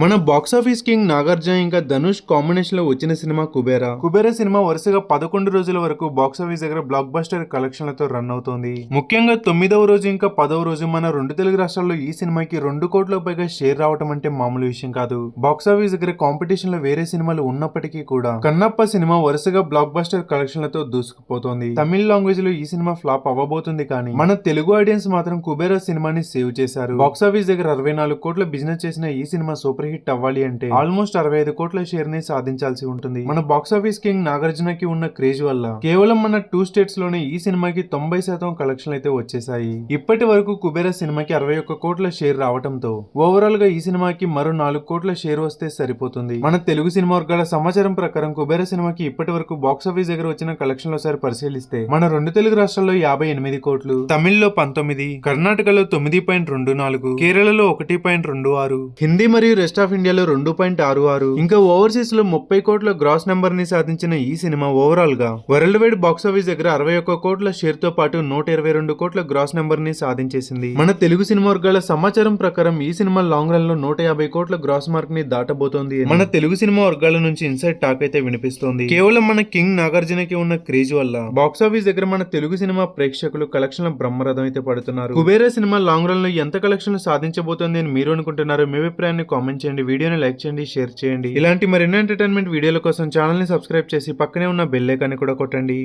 మన box office king Nagarjuna ఇంకా ధనుష్ కాంబినేషన్లో వచ్చిన సినిమా కుబేరా. కుబేరా సినిమా వరుసగా పదకొండు రోజుల వరకు బాక్సాఫీస్ దగ్గర బ్లాక్ బస్టర్ కలెక్షన్లతో రన్ అవుతోంది. ముఖ్యంగా తొమ్మిదవ రోజు ఇంకా పదవ రోజు మన రెండు తెలుగు రాష్ట్రాల్లో ఈ సినిమాకి రెండు కోట్ల పైగా షేర్ రావడం అంటే మామూలు విషయం కాదు. బాక్సాఫీస్ దగ్గర కాంపిటీషన్లో వేరే సినిమాలు ఉన్నప్పటికీ కూడా కన్నప్ప సినిమా వరుసగా బ్లాక్ బస్టర్ కలెక్షన్లతో దూసుకుపోతోంది. తమిళ లాంగ్వేజ్లో ఈ సినిమా ఫ్లాప్ అవ్వబోతుంది కానీ మన తెలుగు ఆడియన్స్ మాత్రం కుబేరా సినిమాని సేవ్ చేశారు. బాక్సాఫీస్ దగ్గర అరవై నాలుగు కోట్ల బిజినెస్ చేసిన ఈ సినిమా సూపర్ హిట్ అవ్వాలి అంటే? ఆల్మోస్ట్ అరవై ఐదు కోట్ల షేర్ని సాధించాల్సి ఉంటుంది. మన బాక్సాఫీస్ కింగ్ నాగార్జునకి ఉన్న క్రేజ్ వల్ల కేవలం మన టూ స్టేట్స్లోనే ఈ సినిమాకి తొంభై శాతం కలెక్షన్లు అయితే వచ్చేసాయి ఇప్పటి వరకు కుబేర సినిమాకి అరవై ఒక్క కోట్ల షేర్ రావడంతో ఓవరాల్గా ఈ సినిమాకి మరో నాలుగు కోట్ల షేర్ వస్తే సరిపోతుంది. మన తెలుగు సినిమా వర్గాల సమాచారం ప్రకారం కుబేర సినిమాకి ఇప్పటి వరకు బాక్సాఫీస్ దగ్గర వచ్చిన కలెక్షన్ ఒకసారి పరిశీలిస్తే మన రెండు తెలుగు రాష్ట్రాల్లో యాభై ఎనిమిది కోట్లు తమిళ్ళో పంతొమ్మిది కర్ణాటకలో తొమ్మిది పాయింట్ రెండు నాలుగు కేరళలో ఒకటి పాయింట్ రెండు ఆరు హిందీ మరియు బెస్ట్ ఆఫ్ ఇండియాలో రెండు పాయింట్ ఆరు ఆరు. ఇంకా ఓవర్సీస్లో ముప్పై కోట్ల గ్రాస్ నెంబర్ని సాధించిన ఈ సినిమా ఓవరాల్గా. వరల్డ్ వైడ్ బాక్స్ ఆఫీస్ దగ్గర అరవై ఒక్క కోట్ల షేర్తో పాటు నూట ఇరవై రెండు కోట్ల గ్రాస్ నెంబర్ని సాధించేసింది. మన తెలుగు సినిమా వర్గాల సమాచారం ప్రకారం ఈ సినిమా లాంగ్ రన్లో నూట యాభై కోట్ల గ్రాస్ మార్క్ని దాటబోతోంది మన తెలుగు సినిమా వర్గాల నుంచి ఇన్సైడ్ టాక్ అయితే వినిపిస్తోంది. కేవలం మన కింగ్ నాగార్జునకి ఉన్న క్రేజ్ వల్ల బాక్స్ ఆఫీస్ దగ్గర మన తెలుగు సినిమా ప్రేక్షకులు కలెక్షన్ల బ్రహ్మరథం అయితే పడుతున్నారు. కుబేరా సినిమా లాంగ్ రన్లో ఎంత కలెక్షన్ సాధించబోతోంది అని మీరు అనుకుంటున్నారు మీ అభిప్రాయాన్ని కామెంట్ గమనించండి వీడియోని లైక్ చేయండి షేర్ చేయండి. ఇలాంటి మరిన్ని ఎంటర్టైన్మెంట్ వీడియోల కోసం ఛానల్ని సబ్స్క్రైబ్ చేసి పక్కనే ఉన్న బెల్ ఐకాన్ని కూడా కొట్టండి.